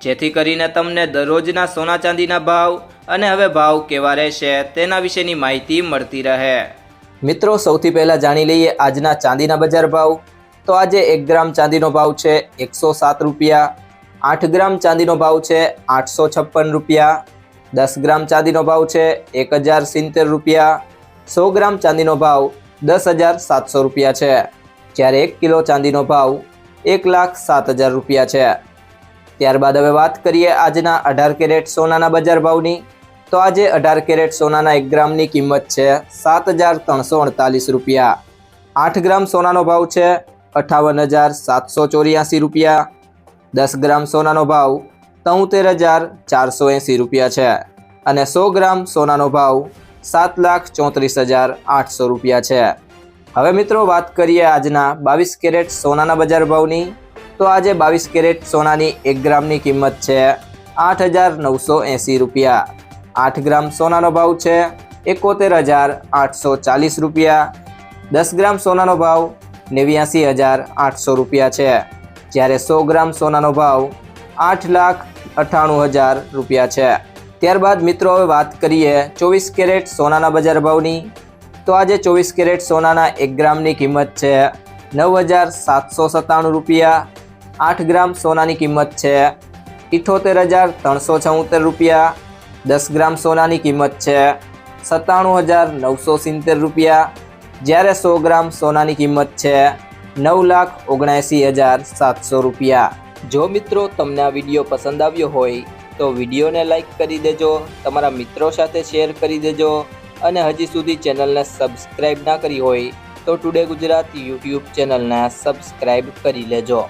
જેથી કરીને તમને દરરોજના સોના ચાંદીના ભાવ અને હવે ભાવ કેવા રહેશે તેના વિશેની માહિતી મળતી રહે. મિત્રો, સૌથી પહેલાં જાણી લઈએ આજના ચાંદીના બજાર ભાવ. તો આજે એક ગ્રામ ચાંદીનો ભાવ છે એકસો સાત રૂપિયા, આઠ ગ્રામ ચાંદીનો ભાવ છે આઠસો છપ્પન રૂપિયા, દસ ગ્રામ ચાંદીનો ભાવ છે એક હજાર સિત્તેર રૂપિયા, સો ગ્રામ ચાંદીનો ભાવ દસ હજાર સાતસો રૂપિયા છે. જ્યારે એક કિલો ચાંદીનો ભાવ એક લાખ સાત હજાર રૂપિયા છે. ત્યારબાદ હવે વાત કરીએ આજના અઢાર કેરેટ સોનાના બજાર ભાવની. તો આજે અઢાર કેરેટ સોનાના એક ગ્રામની કિંમત છે સાત હજાર ત્રણસો અડતાલીસ રૂપિયા. આઠ ગ્રામ સોનાનો ભાવ છે અઠાવન હજાર સાતસો ચોર્યાસી રૂપિયા. દસ ગ્રામ સોનાનો ભાવ તોતેર હજાર ચારસો એંસી રૂપિયા છે. અને સો ગ્રામ સોનાનો ભાવ સાત લાખ ચોત્રીસ હજાર આઠસો રૂપિયા છે. હવે મિત્રો વાત કરીએ આજના બાવીસ કેરેટ સોનાના બજાર ભાવની. તો આજે બાવીસ કેરેટ સોનાની એક ગ્રામની કિંમત છે આઠ હજાર નવસો એંસી રૂપિયા. આઠ ગ્રામ સોનાનો ભાવ છે એકોતેર હજાર આઠસો ચાલીસ રૂપિયા. દસ ગ્રામ સોનાનો ભાવ નેવ્યાસી હજાર આઠસો રૂપિયા છે. જ્યારે સો ગ્રામ સોનાનો ભાવ આઠ લાખ અઠ્ઠાણું હજાર રૂપિયા છે. ત્યારબાદ મિત્રો હવે વાત કરીએ ચોવીસ કેરેટ સોનાના બજાર ભાવની. તો આજે ચોવીસ કેરેટ સોનાના એક ગ્રામની કિંમત છે નવ હજાર સાતસો સત્તાણું રૂપિયા. આઠ ગ્રામ સોનાની કિંમત છે. ઇઠોતેર હજાર ત્રણસો છોતેર રૂપિયા. દસ ગ્રામ સોનાની કિંમત છે. સત્તાણું હજાર નવસો સિત્તેર રૂપિયા. જ્યારે સો ગ્રામ સોનાની કિંમત છે, નવ લાખ ઓગણએંસી હજાર સાતસો રૂપિયા. જો મિત્રો તમને આ વીડિયો પસંદ આવ્યો હોય, તો વિડીયોને લાઇક કરી દેજો, તમારા મિત્રો સાથે શેર કરી દેજો, અને હજી સુધી ચેનલને સબસ્ક્રાઈબ ના કરી હોય, તો ટુડે ગુજરાત યુટ્યુબ ચેનલને સબસ્ક્રાઈબ કરી લેજો.